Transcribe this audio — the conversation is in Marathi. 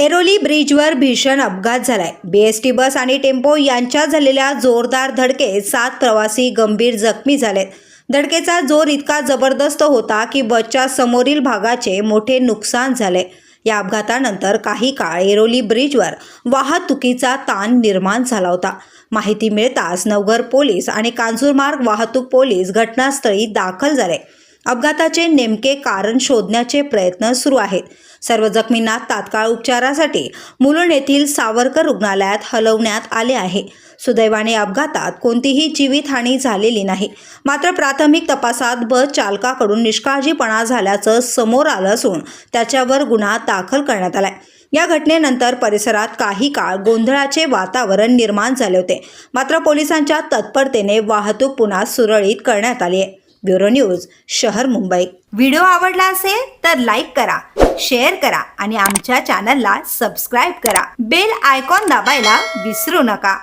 एरोली ब्रिजवर भीषण अपघात झालाय. बीएसटी बस आणि टेम्पो यांच्यात झालेल्या जोरदार धडकेत सात प्रवासी गंभीर जखमी झालेत. धडकेचा जोर इतका जबरदस्त होता की बसच्या समोरील भागाचे मोठे नुकसान झाले. या अपघातानंतर काही काळ एरोली ब्रिजवर वाहतुकीचा ताण निर्माण झाला होता. माहिती मिळताच नवघर पोलीस आणि कांजूरमार्ग वाहतूक पोलीस घटनास्थळी दाखल झाले. अपघाताचे नेमके कारण शोधण्याचे प्रयत्न सुरू आहेत. सर्व जखमींना तात्काळ उपचारासाठी मुलुंड येथील सावरकर रुग्णालयात हलवण्यात आले आहे. सुदैवाने अपघातात कोणतीही जीवितहानी झालेली नाही. मात्र प्राथमिक तपासात बस चालकाकडून निष्काळजीपणा झाल्याचं समोर आलं असून त्याच्यावर गुन्हा दाखल करण्यात आलाय. या घटनेनंतर परिसरात काही काळ गोंधळाचे वातावरण निर्माण झाले होते. मात्र पोलिसांच्या तत्परतेने वाहतूक पुन्हा सुरळीत करण्यात आली आहे. ब्युरो न्यूज शहर मुंबई. व्हिडिओ आवडला असेल तर लाईक करा शेअर करा आणि आमच्या चॅनलला सबस्क्राईब करा. बेल आयकॉन दाबायला विसरू नका.